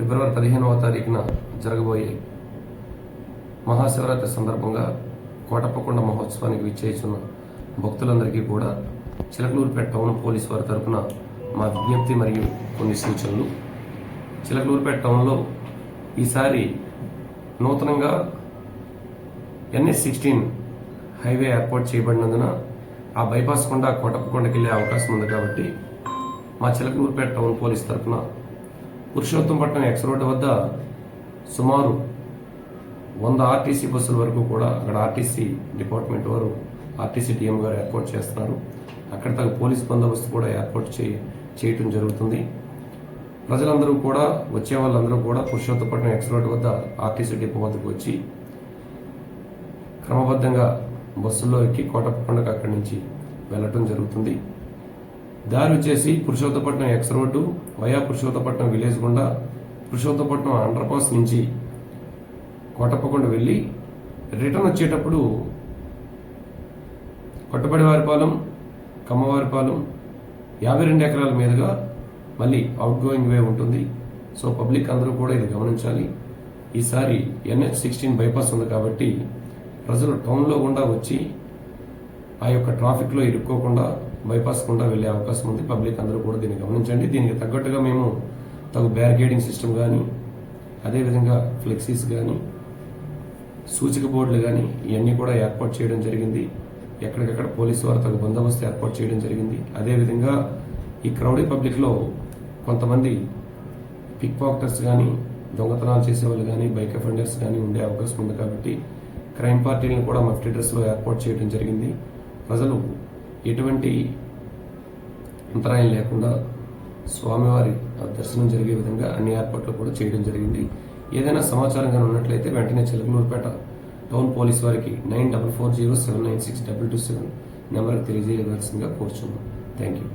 ఫిబ్రవరి పదిహేనవ తారీఖున జరగబోయే మహాశివరాత్రి సందర్భంగా కోటప్పకొండ మహోత్సవానికి విచ్చేస్తున్న భక్తులందరికీ కూడా చిలకలూరుపేట టౌన్ పోలీస్ వారి తరపున మా విజ్ఞప్తి మరియు కొన్ని సూచనలు. చిలకలూరుపేట టౌన్లో ఈసారి నూతనంగా ఎన్ఎస్ సిక్స్టీన్ హైవే ఏర్పాటు చేయబడినందున ఆ బైపాస్ కొండ కోటప్పకొండకి వెళ్ళే అవకాశం ఉంది కాబట్టి మా చిలకలూరుపేట టౌన్ పోలీస్ తరఫున పురుషోత్తంపట్నం ఎక్స్ రోడ్ వద్ద సుమారు వంద ఆర్టీసీ బస్సుల వరకు కూడా అక్కడ ఆర్టీసీ డిపార్ట్మెంట్ వారు ఆర్టీసీ డిఎం గారు ఏర్పాటు చేస్తున్నారు. అక్కడ తగ్గ పోలీస్ బందోబస్తు కూడా ఏర్పాటు చే చేయటం జరుగుతుంది. ప్రజలందరూ కూడా వచ్చే వాళ్ళందరూ కూడా పురుషోత్తపట్నం ఎక్స్ రోడ్ వద్ద ఆర్టీసీ డిపో వద్దకు వచ్చి క్రమబద్ధంగా బస్సుల్లో ఎక్కి కోటప్పకొండకు అక్కడి నుంచి వెళ్ళటం జరుగుతుంది. దారి వచ్చేసి Purushothapatnam X road via Purushothapatnam village గుండా పురుషోత్తపట్నం అండర్ పాస్ నుంచి కోటప్పకొండ వెళ్ళి రిటర్న్ వచ్చేటప్పుడు కొట్టపడివారిపాలెం కమ్మవారిపాలెం యాభై రెండు ఎకరాల మీదుగా మళ్ళీ అవుట్ గోయింగ్ వే ఉంటుంది. సో పబ్లిక్ అందరూ కూడా ఇది గమనించాలి. ఈసారి ఎన్హెచ్ సిక్స్టీన్ బైపాస్ ఉంది కాబట్టి ప్రజలు టౌన్లో గుండా వచ్చి ఆ యొక్క ట్రాఫిక్లో ఇరుక్కోకుండా బైపాస్ గుండా వెళ్ళే అవకాశం ఉంది. పబ్లిక్ అందరూ కూడా దీన్ని గమనించండి. దీనికి తగ్గట్టుగా మేము తగు బ్యారికేడింగ్ సిస్టమ్ కానీ అదేవిధంగా ఫ్లెక్సీస్ కానీ సూచిక బోర్డులు కానీ ఇవన్నీ కూడా ఏర్పాటు చేయడం జరిగింది. ఎక్కడికక్కడ పోలీసు వారు తగు బందోబస్తు ఏర్పాటు చేయడం జరిగింది. అదేవిధంగా ఈ క్రౌడీ పబ్లిక్లో కొంతమంది పిక్ పాక్టర్స్ కానీ దొంగతనాలు చేసేవాళ్ళు కానీ బైక్ అఫెండర్స్ కానీ ఉండే అవకాశం ఉంది కాబట్టి క్రైమ్ పార్టీలను కూడా మఫ్టీ డ్రెస్లో ఏర్పాటు చేయడం జరిగింది. ప్రజలు ఎటువంటి అంతరాయం లేకుండా స్వామివారి దర్శనం జరిగే విధంగా అన్ని ఏర్పాట్లు కూడా చేయడం జరిగింది. ఏదైనా సమాచారం కానీ ఉన్నట్లయితే వెంటనే చిలకలూరుపేట టౌన్ పోలీస్ వారికి nine double four zero seven nine six double two seven నెంబర్కి తెలియజేయవలసిందిగా కోరుచున్నాం. Thank you